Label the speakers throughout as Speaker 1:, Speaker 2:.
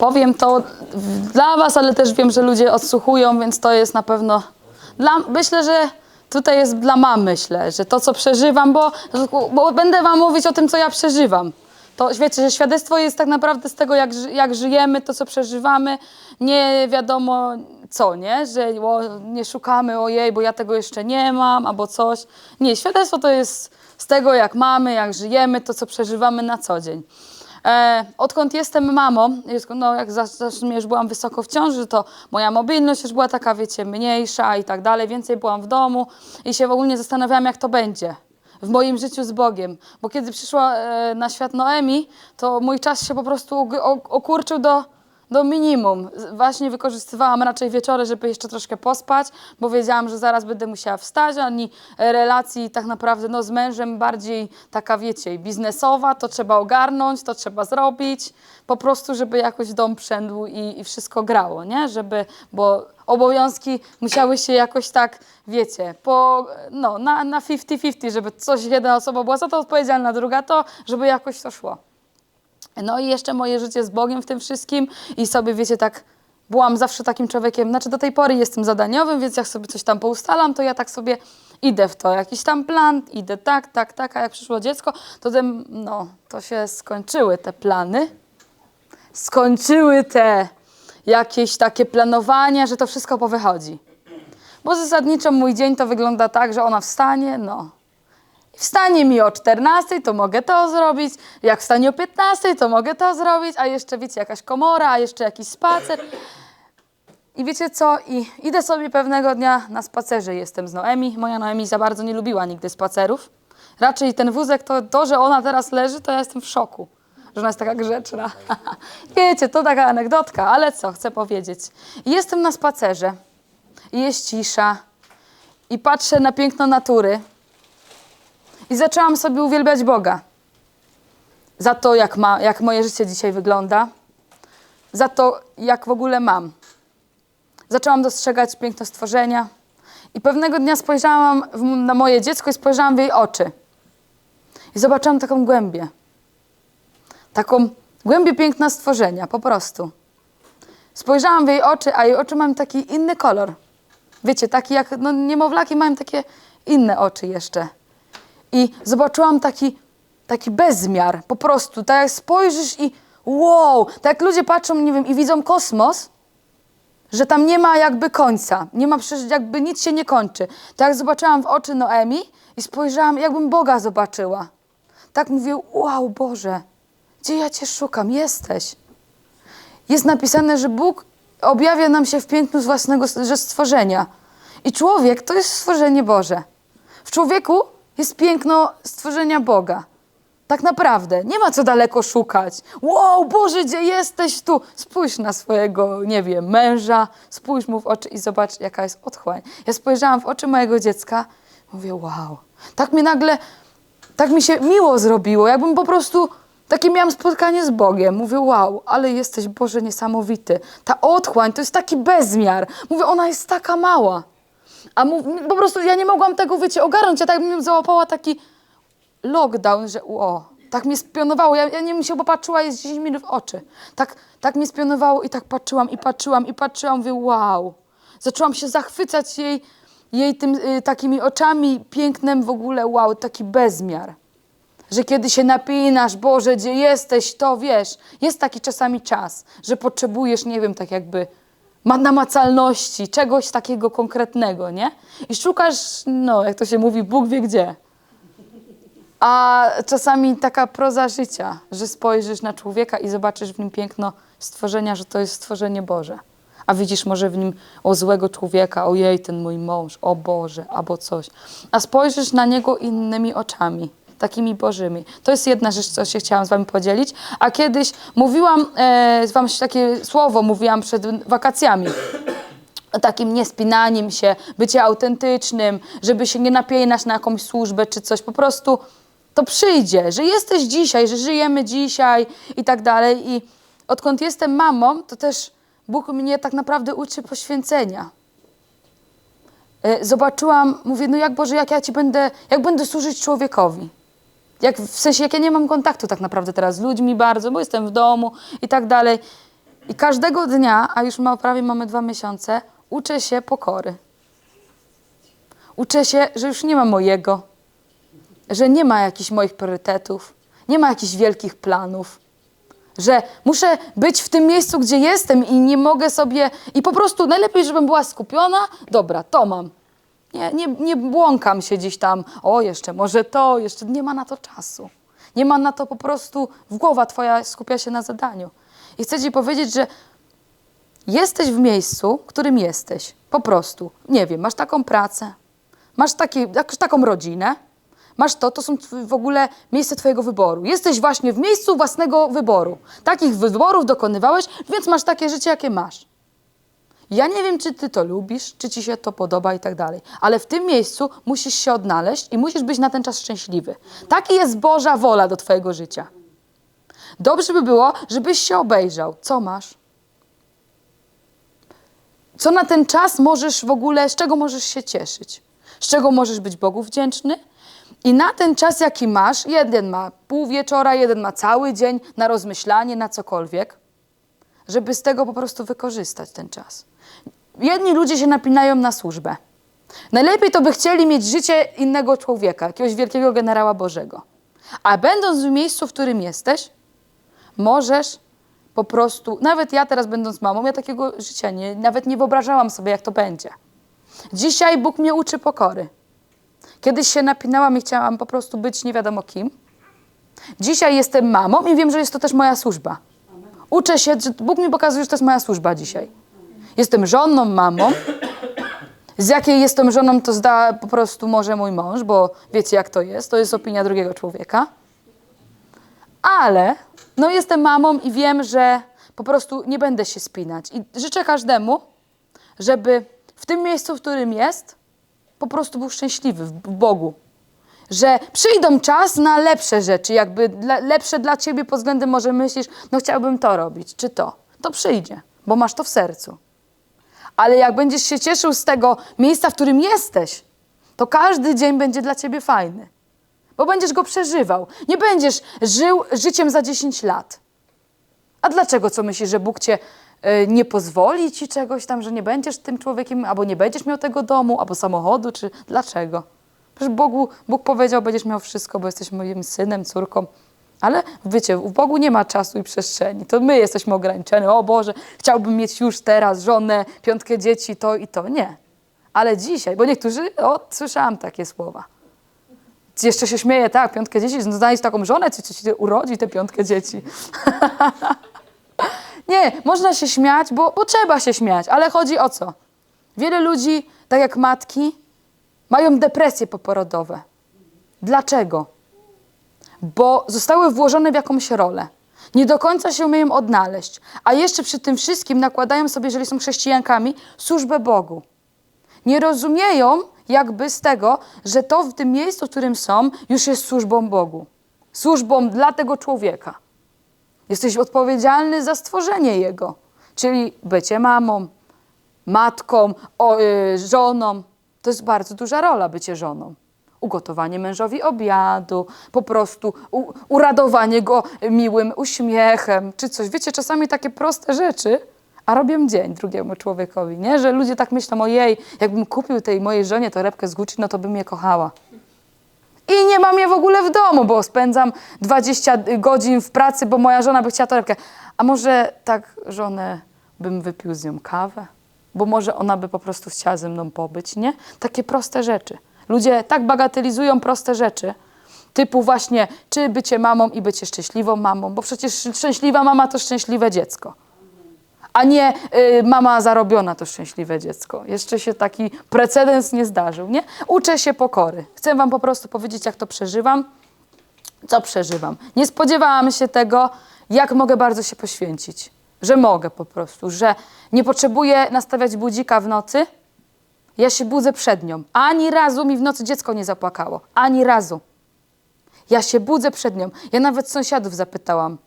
Speaker 1: powiem to dla was, ale też wiem, że ludzie odsłuchują, więc to jest na pewno dla, myślę, że tutaj jest dla mam, myślę, że to, co przeżywam, bo, bo będę wam mówić o tym, co ja przeżywam. To wiecie, że świadectwo jest tak naprawdę z tego, jak, jak żyjemy, to, co przeżywamy, nie wiadomo co, nie? Że o, nie szukamy, ojej, bo ja tego jeszcze nie mam, albo coś. Nie, świadectwo to jest z tego, jak mamy, jak żyjemy, to, co przeżywamy na co dzień. E, odkąd jestem mamą, no jak za- zresztą już byłam wysoko w ciąży, to moja mobilność już była taka, wiecie, mniejsza i tak dalej, więcej byłam w domu i się w ogóle zastanawiałam, jak to będzie w moim życiu z Bogiem. Bo kiedy przyszła e, na świat Noemi, to mój czas się po prostu okurczył do, do minimum. Z- Właśnie wykorzystywałam raczej wieczory, żeby jeszcze troszkę pospać, bo wiedziałam, że zaraz będę musiała wstać, ani relacji tak naprawdę no, z mężem bardziej taka, wiecie, biznesowa, to trzeba ogarnąć, to trzeba zrobić, po prostu, żeby jakoś dom przędł i, i wszystko grało, nie? Żeby, bo obowiązki musiały się jakoś tak, wiecie, po, no, na 50-50, żeby coś jedna osoba była za to odpowiedzialna, druga to, żeby jakoś to szło. No i jeszcze moje życie z Bogiem w tym wszystkim i sobie, wiecie, tak byłam zawsze takim człowiekiem, znaczy do tej pory jestem zadaniowym, więc jak sobie coś tam poustalam, to ja tak sobie idę w to, jakiś tam plan, idę tak, tak, tak, a jak przyszło dziecko, to ten, no, to się skończyły te plany, skończyły te jakieś takie planowania, że to wszystko powychodzi. Bo zasadniczo mój dzień to wygląda tak, że ona wstanie, no, Wstanie mi o 14, to mogę to zrobić. Jak wstanie o 15, to mogę to zrobić. A jeszcze, wiecie, jakaś komora, a jeszcze jakiś spacer. I wiecie co? I idę sobie pewnego dnia na spacerze. Jestem z Noemi. Moja Noemi za bardzo nie lubiła nigdy spacerów. Raczej ten wózek, to, to że ona teraz leży, to ja jestem w szoku. Że ona jest taka grzeczna. wiecie, to taka anegdotka, ale co chcę powiedzieć. I Jestem na spacerze. I jest cisza. I patrzę na piękno natury. I zaczęłam sobie uwielbiać Boga. Za to, jak, ma, jak moje życie dzisiaj wygląda. Za to, jak w ogóle mam. Zaczęłam dostrzegać piękno stworzenia. I pewnego dnia spojrzałam w, na moje dziecko i spojrzałam w jej oczy. I zobaczyłam taką głębię. Taką głębię piękna stworzenia, po prostu. Spojrzałam w jej oczy, a jej oczy mają taki inny kolor. Wiecie, taki jak no, niemowlaki mają takie inne oczy jeszcze. I zobaczyłam taki, taki bezmiar, po prostu. Tak jak spojrzysz i wow, tak jak ludzie patrzą, nie wiem, i widzą kosmos, że tam nie ma jakby końca, nie ma przecież jakby nic się nie kończy. Tak jak zobaczyłam w oczy Noemi i spojrzałam, jakbym Boga zobaczyła. Tak mówię, wow, Boże, gdzie ja Cię szukam? Jesteś. Jest napisane, że Bóg objawia nam się w pięknu z własnego stworzenia. I człowiek to jest stworzenie Boże. W człowieku jest piękno stworzenia Boga. Tak naprawdę. Nie ma co daleko szukać. Wow, Boże, gdzie jesteś tu? Spójrz na swojego, nie wiem, męża, spójrz mu w oczy i zobacz, jaka jest otchłań. Ja spojrzałam w oczy mojego dziecka, mówię, wow. Tak mi nagle, tak mi się miło zrobiło, jakbym po prostu takie miałam spotkanie z Bogiem. Mówię, wow, ale jesteś, Boże, niesamowity. Ta otchłań to jest taki bezmiar. Mówię, ona jest taka mała. A mów, po prostu ja nie mogłam tego, wiecie, ogarnąć. Ja tak bym załapała taki lockdown, że o, tak mnie spionowało. Ja, ja nie bym się popatrzyła, jest 10 minut w oczy. Tak, tak mnie spionowało i tak patrzyłam, i patrzyłam, i patrzyłam. Mówię, wow. Zaczęłam się zachwycać jej, jej tym y, takimi oczami, pięknem w ogóle, wow, taki bezmiar. Że kiedy się napinasz, Boże, gdzie jesteś, to wiesz, jest taki czasami czas, że potrzebujesz, nie wiem, tak jakby ma namacalności, czegoś takiego konkretnego, nie? I szukasz, no, jak to się mówi, Bóg wie gdzie. A czasami taka proza życia, że spojrzysz na człowieka i zobaczysz w nim piękno stworzenia, że to jest stworzenie Boże. A widzisz może w nim o złego człowieka, ojej, ten mój mąż, o Boże, albo coś. A spojrzysz na niego innymi oczami, takimi Bożymi. To jest jedna rzecz, co się chciałam z wami podzielić. A kiedyś mówiłam, e, wam takie słowo mówiłam przed wakacjami takim niespinaniem się, bycie autentycznym, żeby się nie napinać na jakąś służbę czy coś. Po prostu to przyjdzie, że jesteś dzisiaj, że żyjemy dzisiaj i tak dalej. I odkąd jestem mamą, to też Bóg mnie tak naprawdę uczy poświęcenia. E, Zobaczyłam, mówię, no jak Boże, jak ja Ci będę, jak będę służyć człowiekowi. Jak, w sensie, jak ja nie mam kontaktu tak naprawdę teraz z ludźmi bardzo, bo jestem w domu i tak dalej. I każdego dnia, a już ma, prawie mamy dwa miesiące, uczę się pokory. Uczę się, że już nie ma mojego, że nie ma jakichś moich priorytetów, nie ma jakichś wielkich planów, że muszę być w tym miejscu, gdzie jestem i nie mogę sobie. I po prostu najlepiej, żebym była skupiona. Dobra, to mam. Nie, nie, nie błąkam się gdzieś tam, o jeszcze może to, jeszcze nie ma na to czasu. Nie ma na to po prostu, głowa twoja skupia się na zadaniu. I chcę ci powiedzieć, że jesteś w miejscu, którym jesteś. Po prostu. Nie wiem, masz taką pracę, masz taki, taką rodzinę, masz to, to są w ogóle miejsce twojego wyboru. Jesteś właśnie w miejscu własnego wyboru. Takich wyborów dokonywałeś, więc masz takie życie, jakie masz. Ja nie wiem, czy ty to lubisz, czy ci się to podoba i tak dalej, ale w tym miejscu musisz się odnaleźć i musisz być na ten czas szczęśliwy. Taki jest Boża wola do twojego życia. Dobrze by było, żebyś się obejrzał. Co masz? Co na ten czas możesz w ogóle, z czego możesz się cieszyć? Z czego możesz być Bogu wdzięczny? I na ten czas, jaki masz, jeden ma pół wieczora, jeden ma cały dzień na rozmyślanie, na cokolwiek, żeby z tego po prostu wykorzystać ten czas. Jedni ludzie się napinają na służbę. Najlepiej to by chcieli mieć życie innego człowieka, jakiegoś wielkiego generała Bożego. A będąc w miejscu, w którym jesteś, możesz po prostu, nawet ja teraz będąc mamą, ja takiego życia nie, nawet nie wyobrażałam sobie, jak to będzie. Dzisiaj Bóg mnie uczy pokory. Kiedyś się napinałam i chciałam po prostu być nie wiadomo kim. Dzisiaj jestem mamą i wiem, że jest to też moja służba. Uczę się, Bóg mi pokazuje, że to jest moja służba dzisiaj. Jestem żoną, mamą. Z jakiej jestem żoną, to zda po prostu może mój mąż, bo wiecie jak to jest. To jest opinia drugiego człowieka. Ale no jestem mamą i wiem, że po prostu nie będę się spinać. I życzę każdemu, żeby w tym miejscu, w którym jest, po prostu był szczęśliwy w Bogu. Że przyjdą czas na lepsze rzeczy, jakby lepsze dla ciebie pod względem może myślisz, no chciałbym to robić, czy to. To przyjdzie, bo masz to w sercu. Ale jak będziesz się cieszył z tego miejsca, w którym jesteś, to każdy dzień będzie dla ciebie fajny. Bo będziesz go przeżywał. Nie będziesz żył życiem za 10 lat. A dlaczego? Co myślisz, że Bóg cię y, nie pozwoli ci czegoś tam, że nie będziesz tym człowiekiem, albo nie będziesz miał tego domu, albo samochodu, czy dlaczego? Przecież Bogu, Bóg powiedział, będziesz miał wszystko, bo jesteś moim synem, córką. Ale wiecie, w Bogu nie ma czasu i przestrzeni. To my jesteśmy ograniczeni. O Boże, chciałbym mieć już teraz żonę, piątkę dzieci, to i to. Nie. Ale dzisiaj, bo niektórzy, o, słyszałam takie słowa. Jeszcze się śmieje, tak, piątkę dzieci, no znaleźć taką żonę, czy ci urodzi te piątkę dzieci. Nie, można się śmiać, bo, bo trzeba się śmiać, ale chodzi o co? Wiele ludzi, tak jak matki, mają depresje poporodowe. Dlaczego? Bo zostały włożone w jakąś rolę. Nie do końca się umieją odnaleźć, a jeszcze przy tym wszystkim nakładają sobie, jeżeli są chrześcijankami, służbę Bogu. Nie rozumieją jakby z tego, że to w tym miejscu, w którym są, już jest służbą Bogu. Służbą dla tego człowieka. Jesteś odpowiedzialny za stworzenie jego, czyli bycie mamą, matką, o, y, żoną. To jest bardzo duża rola bycie żoną. Ugotowanie mężowi obiadu, po prostu uradowanie go miłym uśmiechem czy coś. Wiecie, czasami takie proste rzeczy, a robią dzień drugiemu człowiekowi, nie? Że ludzie tak myślą, ojej, jakbym kupił tej mojej żonie torebkę z Gucci, no to bym je kochała. I nie mam je w ogóle w domu, bo spędzam 20 godzin w pracy, bo moja żona by chciała torebkę. A może tak żonę bym wypił z nią kawę? Bo może ona by po prostu chciała ze mną pobyć, nie? Takie proste rzeczy. Ludzie tak bagatelizują proste rzeczy, typu właśnie, czy bycie mamą i bycie szczęśliwą mamą, bo przecież szczęśliwa mama to szczęśliwe dziecko a nie y, mama zarobiona to szczęśliwe dziecko. Jeszcze się taki precedens nie zdarzył, nie? Uczę się pokory. Chcę wam po prostu powiedzieć, jak to przeżywam, co przeżywam. Nie spodziewałam się tego, jak mogę bardzo się poświęcić. Że mogę po prostu, że nie potrzebuję nastawiać budzika w nocy. Ja się budzę przed nią. Ani razu mi w nocy dziecko nie zapłakało. Ani razu. Ja się budzę przed nią. Ja nawet sąsiadów zapytałam.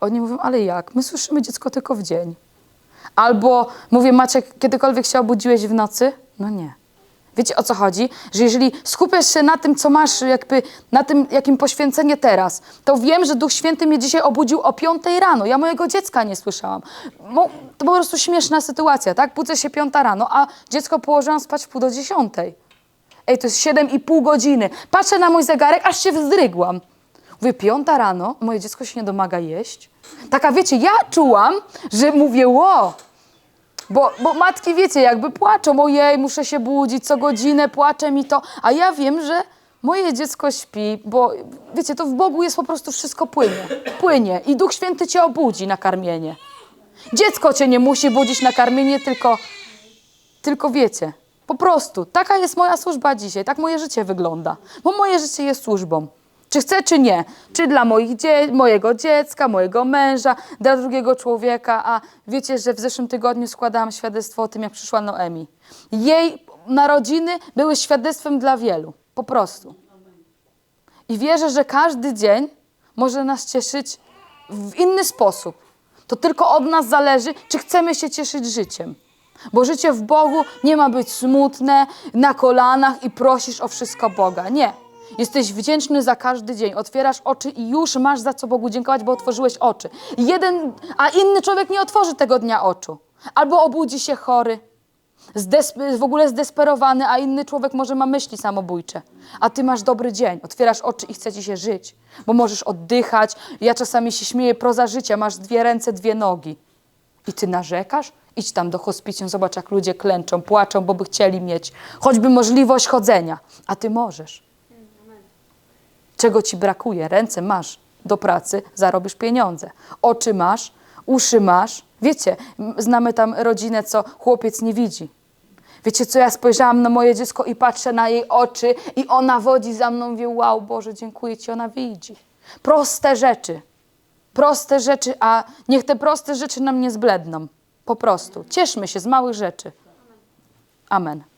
Speaker 1: Oni mówią, ale jak? My słyszymy dziecko tylko w dzień. Albo mówię, Maciek, kiedykolwiek się obudziłeś w nocy? No nie. Wiecie o co chodzi? Że jeżeli skupiasz się na tym, co masz, jakby na tym, jakim poświęcenie teraz, to wiem, że Duch Święty mnie dzisiaj obudził o 5 rano. Ja mojego dziecka nie słyszałam. To po prostu śmieszna sytuacja, tak? Budzę się 5 rano, a dziecko położyłam spać w pół do 10. Ej, to jest 7,5 godziny. Patrzę na mój zegarek, aż się wzdrygłam. Mówię, piąta rano, moje dziecko się nie domaga jeść. Taka, wiecie, ja czułam, że mówię, ło, bo, bo matki, wiecie, jakby płaczą, ojej, muszę się budzić, co godzinę płacze mi to, a ja wiem, że moje dziecko śpi, bo wiecie, to w Bogu jest po prostu wszystko płynie, płynie i Duch Święty cię obudzi na karmienie. Dziecko cię nie musi budzić na karmienie, tylko, tylko wiecie, po prostu, taka jest moja służba dzisiaj, tak moje życie wygląda, bo moje życie jest służbą. Czy chcę, czy nie. Czy dla moich dzie- mojego dziecka, mojego męża, dla drugiego człowieka. A wiecie, że w zeszłym tygodniu składałam świadectwo o tym, jak przyszła Noemi. Jej narodziny były świadectwem dla wielu. Po prostu. I wierzę, że każdy dzień może nas cieszyć w inny sposób. To tylko od nas zależy, czy chcemy się cieszyć życiem. Bo życie w Bogu nie ma być smutne, na kolanach i prosisz o wszystko Boga. Nie. Jesteś wdzięczny za każdy dzień. Otwierasz oczy i już masz za co Bogu dziękować, bo otworzyłeś oczy. Jeden, a inny człowiek nie otworzy tego dnia oczu. Albo obudzi się chory, w ogóle zdesperowany, a inny człowiek może ma myśli samobójcze. A ty masz dobry dzień, otwierasz oczy i chce ci się żyć, bo możesz oddychać. Ja czasami się śmieję, proza życia, masz dwie ręce, dwie nogi. I ty narzekasz? Idź tam do hospicjum, zobacz jak ludzie klęczą, płaczą, bo by chcieli mieć choćby możliwość chodzenia. A ty możesz. Czego ci brakuje? Ręce masz do pracy, zarobisz pieniądze. Oczy masz, uszy masz. Wiecie, znamy tam rodzinę, co chłopiec nie widzi. Wiecie co, ja spojrzałam na moje dziecko i patrzę na jej oczy i ona wodzi za mną, wie, wow, Boże, dziękuję Ci, ona widzi. Proste rzeczy. Proste rzeczy, a niech te proste rzeczy nam nie zbledną. Po prostu. Cieszmy się z małych rzeczy. Amen.